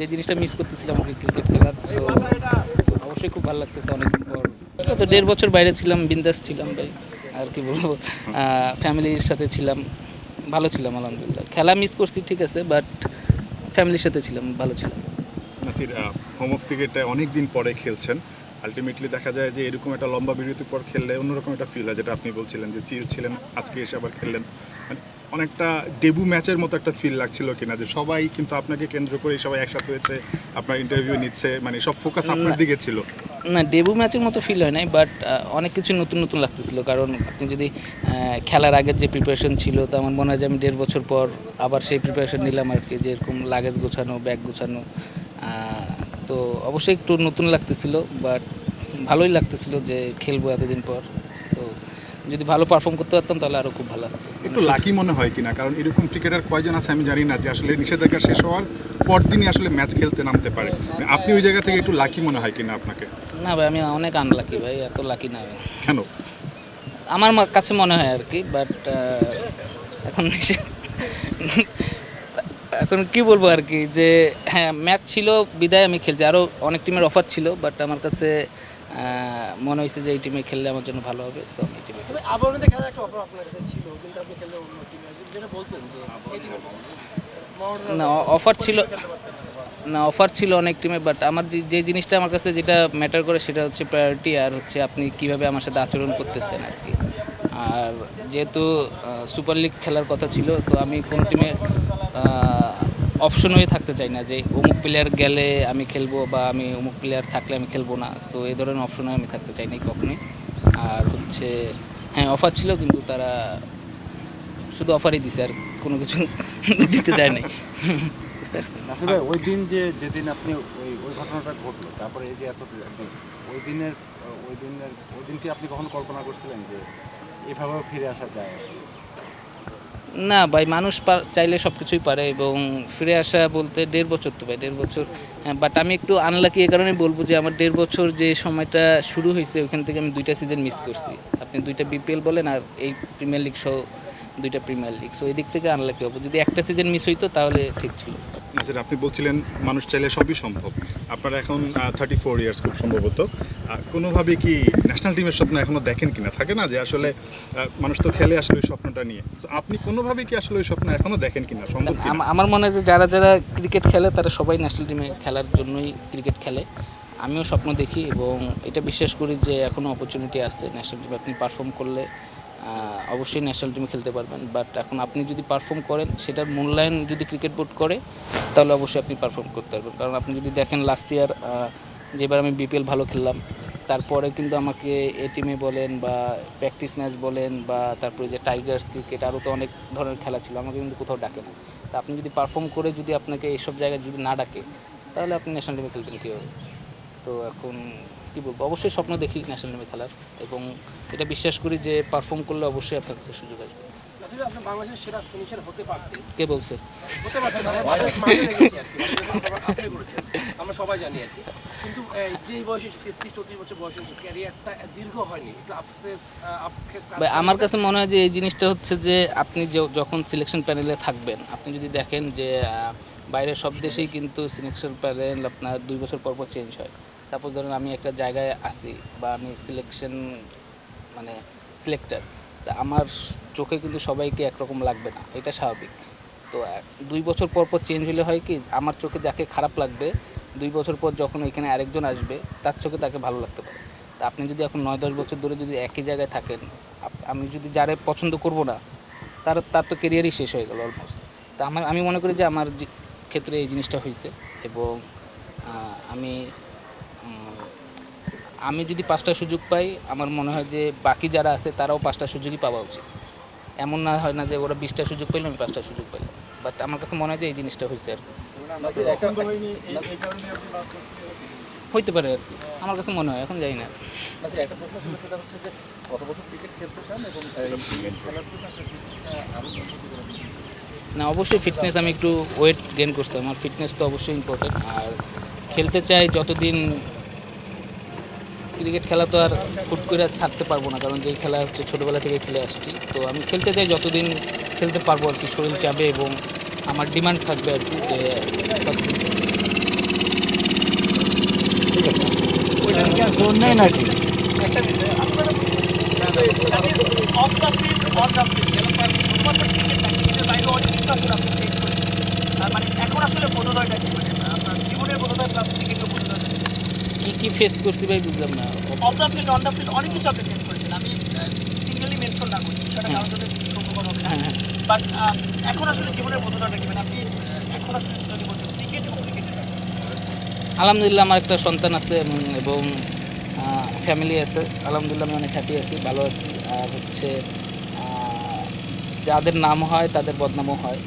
যে জিনিসটা মিস করতেছিলাম আমাকে ক্রিকেট খেলার অবশ্যই খুব ভালো লাগতেছে অনেকদিন পর। তো দেড় বছর বাইরে ছিলাম, বিন্দাস ছিলাম ভাই, আর কি বলব ফ্যামিলির সাথে ছিলাম, ভালো ছিলাম আলহামদুলিল্লাহ। খেলা মিস করছি, ঠিক আছে বাট ফ্যামিলির সাথে ছিলাম, ভালো ছিলাম। নাসির হোম অফ ক্রিকেটে অনেক দিন পরে খেলছেন। আলটিমেটলি দেখা যায় যে এরকম একটা লম্বা বিরতির পর খেললে অন্যরকম একটা ফিল হয়, যেটা আপনি বলছিলেন যে চিল ছিলেন, আজকে এসে আবার খেললেন। অনেকটা ডেবু ম্যাচের মতো একটা ফিল লাগছিল কিনা যে সবাই কিন্তু আপনাকে কেন্দ্র করে সবাই একসাথে হয়েছে আপনার ইন্টারভিউ নিচ্ছে মানে সব ফোকাস আপনার দিকে ছিল। না ডেবু ম্যাচের মতো ফিল হয় নাই বাট অনেক কিছু নতুন নতুন লাগতেছিল। কারণ আপনি যদি খেলার আগের যে প্রিপারেশন ছিল তো আমার মনে হয় যে আমি দেড় বছর পর আবার সেই প্রিপারেশন নিলাম আর কি যে এরকম লাগেজ গোছানো ব্যাগ গোছানো তো অবশ্যই একটু নতুন লাগতেছিল বাট ভালোই লাগতেছিল যে খেলব এতদিন পর। যদি ভালো পারফর্ম করতে পারতাম তাহলে আরও খুব ভালো একটু লাকি মনে হয় কিনা? কারণ এরকম ক্রিকেটার কয়জন আছে আমি জানি না যে আসলে নিষেধাজ্ঞা শেষ হওয়ার পরদিনই আসলে ম্যাচ খেলতে নামতে পারে। মানে আপনি ওই জায়গা থেকে একটু লাকি মনে হয় কিনা আপনাকে? না ভাই আমি অনেক আনলাকি ভাই এত লাকি না ভাই। কেন? আমার কাছে মনে হয় আর কি বাট এখন এখন কি বলব আর কি যে হ্যাঁ ম্যাচ ছিল বিদায় আমি খেলছি। আরও অনেক টিমের অফার ছিল বাট আমার কাছে মনে হয়েছে যে এই টিমে খেললে আমার জন্য ভালো হবে তো আমি এই টিমে তবে খেলার একটা অফার আপনার কাছে ছিল কিন্তু আপনি খেললে অন্য টিমে যেটা বলতেন যে এই টিমে না অফার ছিল না। অফার ছিল অনেক টিমে বাট আমার যে- যে জিনিসটা আমার কাছে যেটা ম্যাটার করে সেটা হচ্ছে প্রায়োরিটি আর হচ্ছে আপনি কীভাবে আমার সাথে আচরণ করতেছেন আর কি। আর যেহেতু সুপার লিগ খেলার কথা ছিল তো আমি কোন টিমে অপশন হয়ে থাকতে চাই না যে অমুক প্লেয়ার গেলে আমি খেলব বা আমি অমুক প্লেয়ার থাকলে আমি খেলব না। সো এই ধরনের অপশন হয়ে আমি থাকতে চাই না কখনোই। আর হচ্ছে হ্যাঁ অফার ছিল কিন্তু তারা শুধু অফারই দিছে আর কোনো কিছু দিতে চায় নাই। বুঝতে পারছেন? ভাই ওই দিন যে যেদিন আপনি ওই ওই ঘটনাটা ঘটলো তারপরে এই যে এত ওই দিনের ওই দিনের ওই দিনটি আপনি কখন কল্পনা করছিলেন যে এভাবেও ফিরে আসা যায়? না ভাই, মানুষ চাইলে সব কিছুই পারে এবং ফিরে আসা বলতে দেড় বছর তো ভাই, দেড় বছর। বাট আমি একটু আনলাকি এই কারণে বলব যে আমার দেড় বছর যে সময়টা শুরু হয়েছে ওখান থেকে আমি দুইটা সিজন মিস করছি। আপনি দুইটা বিপিএল বলেন আর এই প্রিমিয়ার লিগ সহ দুইটা প্রিমিয়ার লিগ সো এই দিক থেকে আনলাকি হব। যদি একটা সিজন মিস হইতো, তাহলে ঠিক ছিল। আপনি বলছিলেন, মানুষ চাইলে সবই সম্ভব। আপনার এখন থার্টি ফোর ইয়ার্স খুব সম্ভবত। কোনোভাবে কি ন্যাশনাল টিমের স্বপ্ন এখনও দেখেন কি না থাকে না যে আসলে মানুষ তো খেলে আসলে ওই স্বপ্নটা নিয়ে। তো আপনি কোনোভাবে কি আসলে ওই স্বপ্ন এখনও দেখেন কিনা? সম্ভব আমার মনে হয় যে যারা যারা ক্রিকেট খেলে, তারা সবাই ন্যাশনাল টিমে খেলার জন্যই ক্রিকেট খেলে। আমিও স্বপ্ন দেখি এবং এটা বিশ্বাস করি যে এখনও অপরচুনিটি আছে ন্যাশনাল টিমে আপনি পারফর্ম করলে অবশ্যই ন্যাশনাল টিমে খেলতে পারবেন। বাট এখন আপনি যদি পারফর্ম করেন, সেটার মূল্যায়ন যদি ক্রিকেট বোর্ড করে তাহলে অবশ্যই আপনি পারফর্ম করতে পারবেন। কারণ আপনি যদি দেখেন লাস্ট ইয়ার যেবার আমি বিপিএল ভালো খেললাম, তারপরে কিন্তু আমাকে এ টিমে বলেন বা প্র্যাকটিস ম্যাচ বলেন বা তারপরে যে টাইগার্স ক্রিকেট আরও তো অনেক ধরনের খেলা ছিল, আমাকে কিন্তু কোথাও ডাকে না। তা আপনি যদি পারফর্ম করে যদি আপনাকে এইসব জায়গায় যদি না ডাকে, তাহলে আপনি ন্যাশনাল টিমে খেলতেন কীভাবে তো এখন কী বলব? অবশ্যই স্বপ্ন দেখি ন্যাশনাল টিমে খেলার এবং এটা বিশ্বাস করি যে পারফর্ম করলে অবশ্যই আপনার কাছে সুযোগ আসবে। কে বলছে? আমরা মানে আমরা সবাই জানি আর কি। কিন্তু যে বয়সে তেত্রিশ চৌত্রিশ বছর বয়সে ক্যারিয়ারটা দীর্ঘ হয়নি। একটু আপসের আপকে ভাই, আমার কাছে মনে হয় যে এই জিনিসটা হচ্ছে যে আপনি যে- যখন সিলেকশন প্যানেলে থাকবেন আপনি যদি দেখেন যে বাইরের সব দেশেই কিন্তু সিলেকশন প্যানেল আপনার দুই বছর পর পর চেঞ্জ হয়। সাপোজ ধরুন আমি একটা জায়গায় আছি বা আমি সিলেকশন মানে সিলেক্টার আমার চোখে কিন্তু সবাইকে একরকম লাগবে না, এটা স্বাভাবিক। তো দুই বছর পর পর চেঞ্জ হলে হয় কি, আমার চোখে যাকে খারাপ লাগবে, দুই বছর পর যখন এখানে আরেকজন আসবে, তার চোখে তাকে ভালো লাগতে পারে। তা আপনি যদি এখন নয়, দশ বছর ধরে যদি একই জায়গায় থাকেন আমি যদি যারে পছন্দ করব না, তার তার তো কেরিয়ারই শেষ হয়ে গেল অলমোস্ট তা আমার, আমি মনে করি যে আমার ক্ষেত্রে এই জিনিসটা হয়েছে এবং আমি আমি যদি পাঁচটা সুযোগ পাই আমার মনে হয় যে বাকি যারা আছে তারাও পাঁচটা সুযোগই পাওয়া উচিত। এমন না হয় না যে ওরা বিশটা সুযোগ পেলে আমি পাঁচটা সুযোগ পাইলাম বাট আমার কাছে মনে হয় যে এই জিনিসটা হয়েছে আর কি। হইতে পারে আর কি। আমার কাছে মনে হয় এখন জানি না। জন্য না অবশ্যই ফিটনেস আমি একটু ওয়েট গেইন করছি। আমার ফিটনেস তো অবশ্যই ইম্পর্টেন্ট আর খেলতে চাই যতদিন ক্রিকেট খেলা তো আর হুট করে ছাড়তে পারব না কারণ যেই খেলা হচ্ছে ছোটোবেলা থেকে খেলে আসছি। তো আমি খেলতে চাই যতদিন খেলতে পারব আর কি শরীর যাবে এবং আমার ডিমান্ড থাকবে আর কি যে মানে এখন আসলে কি ফেস করছি ভাই বুঝলাম না। Off the field on the field অনেক কিছু আপনি ফেস করেছেন। আমি সিঙ্গেলি মেনশন না করি বিষয়টা কারোর জন্য সম্ভব হবে না। হ্যাঁ হ্যাঁ। বাট এখন আসলে জীবনের কি মানে আপনি এখন আসলে যদি বলছেন ক্রিকেট এবং ক্রিকেটের আলহামদুলিল্লাহ আমার একটা সন্তান আছে এবং ফ্যামিলি আছে। আলহামদুলিল্লাহ আমি অনেক হ্যাপি আছি ভালো আছি। আর হচ্ছে যাদের নাম হয় তাদের বদনামও হয়।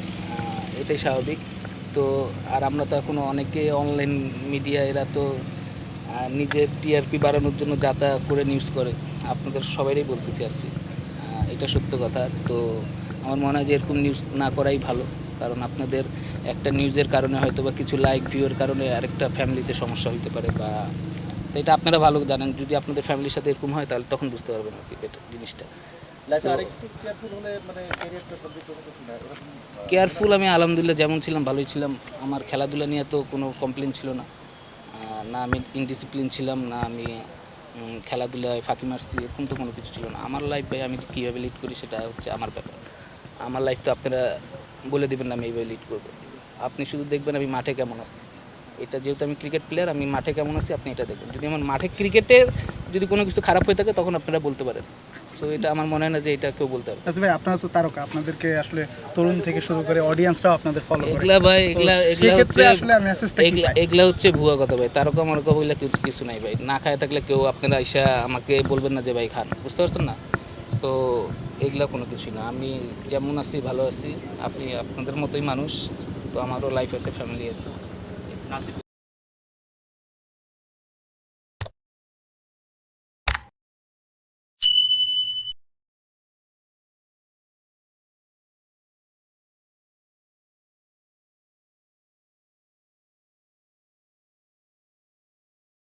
এটাই স্বাভাবিক। তো আর আমরা তো এখনও অনেকে অনলাইন মিডিয়া এরা তো নিজের টিআরপি বাড়ানোর জন্য যাতা করে নিউজ করে আপনাদের সবাইরই বলতেছি আর কি। এটা সত্য কথা। তো আমার মনে হয় যে এরকম নিউজ না করাই ভালো। কারণ আপনাদের একটা নিউজের কারণে হয়তো বা কিছু লাইক ভিউয়ের কারণে আরেকটা ফ্যামিলিতে সমস্যা হতে পারে বা তো এটা আপনারা ভালো জানেন। যদি আপনাদের ফ্যামিলির সাথে এরকম হয় তাহলে তখন বুঝতে পারবেন আর কি জিনিসটা। কেয়ারফুল মানে আমি আলহামদুলিল্লাহ যেমন ছিলাম ভালোই ছিলাম। আমার খেলাধুলা নিয়ে তো কোনো কমপ্লেন ছিল না। না আমি ইনডিসিপ্লিন ছিলাম, না আমি খেলাধুলায় ফাঁকি মারছি, এরকম তো কোনো কিছু ছিল না। আমার লাইফে আমি কীভাবে লিড করি সেটা হচ্ছে আমার ব্যাপার। আমার লাইফ তো আপনারা বলে দেবেন না আমি এইভাবে লিড করব। আপনি শুধু দেখবেন আমি মাঠে কেমন আছি। এটা যেহেতু আমি ক্রিকেট প্লেয়ার আমি মাঠে কেমন আছি আপনি এটা দেখবেন। যদি আমার মাঠে ক্রিকেটের যদি কোনো কিছু খারাপ হয়ে থাকে, তখন আপনারা বলতে পারেন। সো এটা আমার মনে হয় না যে এটা কেউ বলতে পারবে। আচ্ছা ভাই আপনারা তো তারকা। আপনাদেরকে আসলে তরুণ থেকে শুরু করে অডিয়েন্সরাও আপনাদের ফলো করে। এগুলা ভাই এগুলা এগুলা হচ্ছে আসলে মেসেজটা এগুলা হচ্ছে ভুয়া কথা ভাই। তারকা মারকা বলে কিছু কিছু নাই ভাই। না খায় থাকলে কেউ আপনারা এসে আমাকে বলবেন না যে ভাই খান। বুঝতে পারছেন না? তো এগুলা কোনো কিছু না। আমি যেমন আছি ভালো আছি। আপনি আপনাদের মতোই মানুষ। তো আমারও লাইফ আছে ফ্যামিলি আছে।